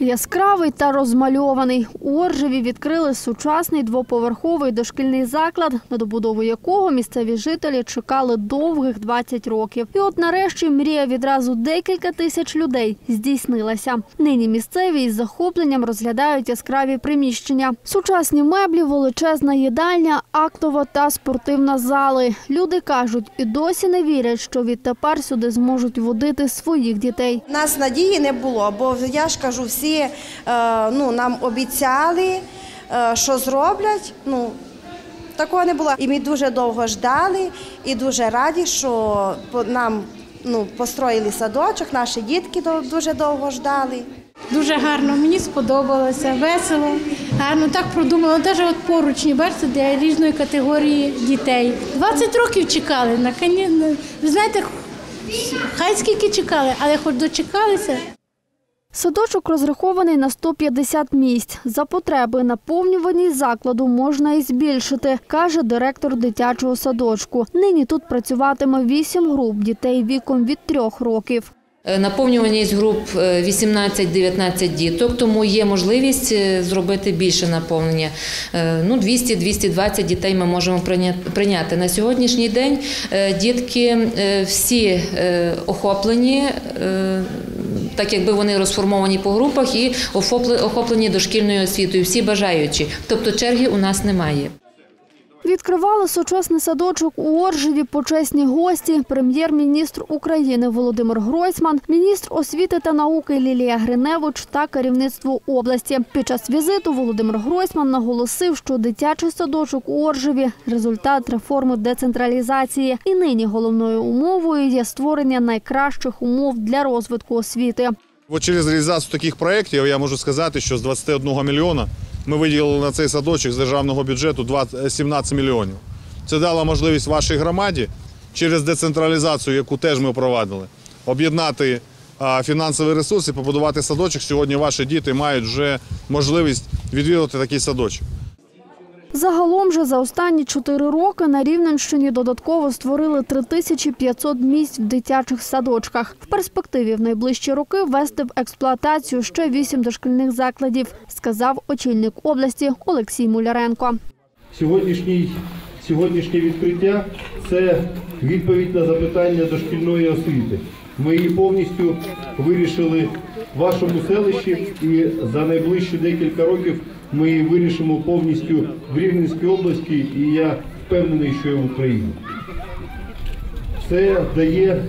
Яскравий та розмальований. У Оржеві відкрили сучасний двоповерховий дошкільний заклад, на добудову якого місцеві жителі чекали довгих 20 років. І от нарешті мрія відразу декілька тисяч людей здійснилася. Нині місцеві із захопленням розглядають яскраві приміщення. Сучасні меблі, величезна їдальня, актова та спортивна зали. Люди кажуть, і досі не вірять, що відтепер сюди зможуть водити своїх дітей. У нас надії не було, бо я ж кажу, всі е, ну, нам обіцяли, е, що зроблять. Ну, такого не було. І ми дуже довго ждали і дуже раді, що нам ну, построїли садочок, наші дітки дуже довго ждали. Дуже гарно, мені сподобалося, весело, гарно так продумано. Навіть от поручні, бачите, для різної категорії дітей. 20 років чекали, наконі- ви знаєте, хай скільки чекали, але хоч дочекалися. Садочок розрахований на 150 місць. За потреби наповнюваність закладу можна і збільшити, каже директор дитячого садочку. Нині тут працюватиме 8 груп дітей віком від 3 років. Е, Наповнюваність груп е, 18-19 діток, тому є можливість е, зробити більше наповнення. Е, Ну, 200-220 дітей ми можемо прийня- прийняти. На сьогоднішній день е, дітки е, всі е, охоплені, е, так якби вони розформовані по групах і охопле- охоплені дошкільною освітою, всі бажаючі. Тобто черги у нас немає. Відкривали сучасний садочок у Оржеві почесні гості, прем'єр-міністр України Володимир Гройсман, міністр освіти та науки Лілія Гриневич та керівництво області. Під час візиту Володимир Гройсман наголосив, що дитячий садочок у Оржеві – результат реформи децентралізації. І нині головною умовою є створення найкращих умов для розвитку освіти. Через реалізацію таких проєктів я можу сказати, що з 21 мільйона ми виділили на цей садочок з державного бюджету 20 17 мільйонів. Це дало можливість вашій громаді через децентралізацію, яку теж ми провадили, об'єднати фінансові ресурси, побудувати садочок. Сьогодні ваші діти мають вже можливість відвідувати такий садочок. Загалом же за останні чотири роки на Рівненщині додатково створили 3500 місць в дитячих садочках. В перспективі в найближчі роки ввести в експлуатацію ще вісім дошкільних закладів, сказав очільник області Олексій Муляренко. Сьогоднішній, сьогоднішнє відкриття це відповідь на запитання дошкільної освіти. Ми її повністю вирішили в вашому селищі і за найближчі декілька років ми її вирішимо повністю в Рівненській області і я впевнений, що і в Україні. Це дає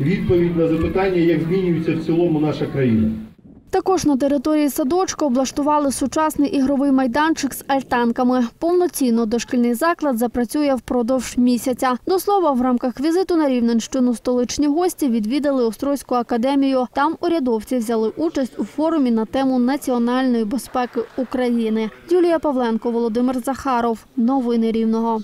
відповідь на запитання, як змінюється в цілому наша країна. Також на території садочка облаштували сучасний ігровий майданчик з альтанками. Повноцінно дошкільний заклад запрацює впродовж місяця. До слова, в рамках візиту на Рівненщину столичні гості відвідали Острозьку академію. Там урядовці взяли участь у форумі на тему національної безпеки України. Юлія Павленко, Володимир Захаров. Новини Рівного.